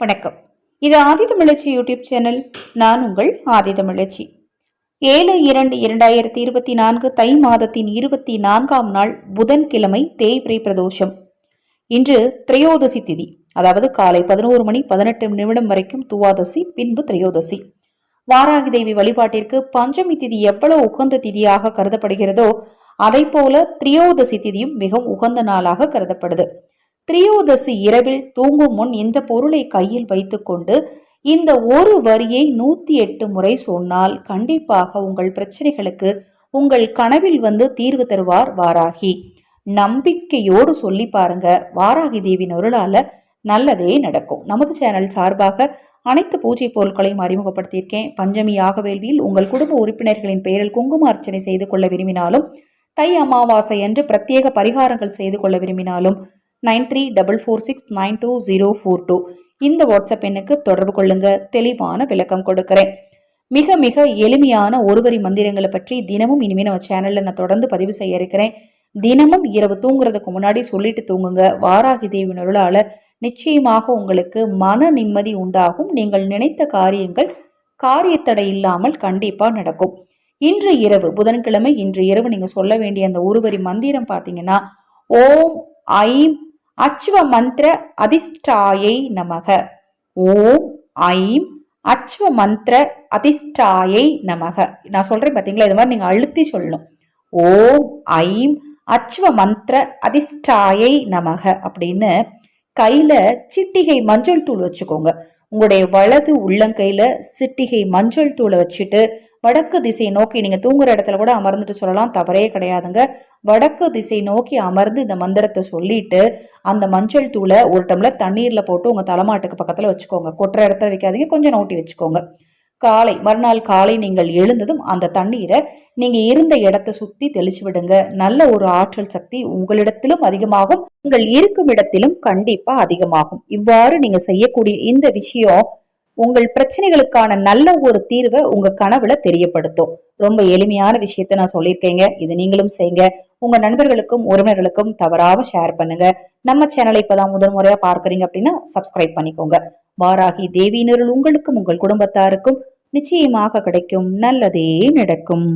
வணக்கம். இது ஆதி தமிழச்சி YouTube channel. நான் உங்கள் ஆதி தமிழச்சி. ஏழு இரண்டு இரண்டாயிரத்தி இருபத்தி நான்கு தை மாதத்தின் இருபத்தி நான்காம் நாள் புதன்கிழமை தேய்பிரை பிரதோஷம். இன்று திரையோதசி திதி. அதாவது காலை பதினோரு மணி பதினெட்டு நிமிடம் வரைக்கும் துவாதசி பின்பு திரையோதசி. வாராகி தேவி வழிபாட்டிற்கு பஞ்சமி திதி எவ்வளவு உகந்த திதியாக கருதப்படுகிறதோ அதை போல திரியோதசி திதியும் மிகவும் உகந்த நாளாக கருதப்படுது. திரியோதசி இரவில் தூங்கும் முன் இந்த பொருளை கையில் வைத்துக்கொண்டு இந்த ஒரு வரியை நூத்தி எட்டு முறை சொன்னால் கண்டிப்பாக உங்கள் பிரச்சனைகளுக்கு உங்கள் கனவில் வந்து தீர்வு தருவார் வாராகி. நம்பிக்கையோடு சொல்லி பாருங்க. வாராகி தேவியின் அருளால நல்லதே நடக்கும். நமது சேனல் சார்பாக அனைத்து பூஜை பொருட்களையும் அறிமுகப்படுத்தியிருக்கேன். பஞ்சமி யாக வேள்வியில் உங்கள் குடும்ப உறுப்பினர்களின் பெயரில் குங்கும அர்ச்சனை செய்து கொள்ள விரும்பினாலும் தை அமாவாசை என்று பிரத்யேக பரிகாரங்கள் செய்து கொள்ள விரும்பினாலும் nine three double four six nine two zero four two. இந்த வாட்ஸ்அப் எண்ணுக்கு தொடர்பு கொள்ளுங்க. தெளிவான விளக்கம் கொடுக்கிறேன். மிக மிக எளிமையான ஒருவரி மந்திரங்களை பற்றி தினமும் இனிமேல் நம்ம சேனலில் நான் தொடர்ந்து பதிவு செய்ய இருக்கிறேன். தினமும் இரவு தூங்குறதுக்கு முன்னாடி சொல்லிட்டு தூங்குங்க. வாராகி தேவி அருளால நிச்சயமாக உங்களுக்கு மன நிம்மதி உண்டாகும். நீங்கள் நினைத்த காரியங்கள் காரியத்தடை இல்லாமல் கண்டிப்பாக நடக்கும். இன்று இரவு புதன்கிழமை இன்று இரவு நீங்கள் சொல்ல வேண்டிய அந்த ஒருவரி மந்திரம் பார்த்தீங்கன்னா ஓம் ஐம் அச்சுவ மந்திர அதிஷ்டாயை நமக. ஓம் ஐம் அச்சுவ மந்திர அதிஷ்டாயை நமக. நான் சொல்றேன் பார்த்தீங்களா இது மாதிரி நீங்க அழுத்தி சொல்லணும். ஓம் ஐம் அச்சுவ மந்திர அதிஷ்டாயை நமக அப்படின்னு கையில சிட்டிகை மஞ்சள் தூள் வச்சுக்கோங்க. உங்களுடைய வலது உள்ளங்கையில சிட்டிகை மஞ்சள் தூளை வச்சுட்டு வடக்கு திசை நோக்கி நீங்கள் தூங்குற இடத்துல கூட அமர்ந்துட்டு சொல்லலாம். தவறே கிடையாதுங்க. வடக்கு திசை நோக்கி அமர்ந்து இந்த மந்திரத்தை சொல்லிட்டு அந்த மஞ்சள் தூளை ஒரு டம்ளர் தண்ணீர்ல போட்டு உங்கள் தலைமாட்டுக்கு பக்கத்துல வச்சுக்கோங்க. கொட்டுற இடத்துல வைக்காதீங்க. கொஞ்சம் நோட்டி வச்சுக்கோங்க. காலை மறுநாள் காலை நீங்கள் எழுந்ததும் அந்த தண்ணீரை நீங்கள் இருந்த இடத்தை சுற்றி தெளிச்சு விடுங்க. நல்ல ஒரு ஆற்றல் சக்தி உங்களிடத்திலும் அதிகமாகும். உங்கள் இருக்கும் இடத்திலும் கண்டிப்பாக அதிகமாகும். இவ்வாறு நீங்கள் செய்யக்கூடிய இந்த விஷயம் உங்கள் பிரச்சனைகளுக்கான நல்ல ஒரு தீர்வை உங்க கனவுல தெரியப்படுத்தும். ரொம்ப எளிமையான விஷயத்த நான் சொல்லியிருக்கேங்க. இது நீங்களும் செய்யுங்க. உங்க நண்பர்களுக்கும் உறவினர்களுக்கும் தவறாம ஷேர் பண்ணுங்க. நம்ம சேனலை இப்பதான் முதல் முறையா பார்க்குறீங்க அப்படின்னா சப்ஸ்கிரைப் பண்ணிக்கோங்க. வாராகி தேவியினருள் உங்களுக்கும் உங்கள் குடும்பத்தாருக்கும் நிச்சயமாக கிடைக்கும். நல்லதே நடக்கும்.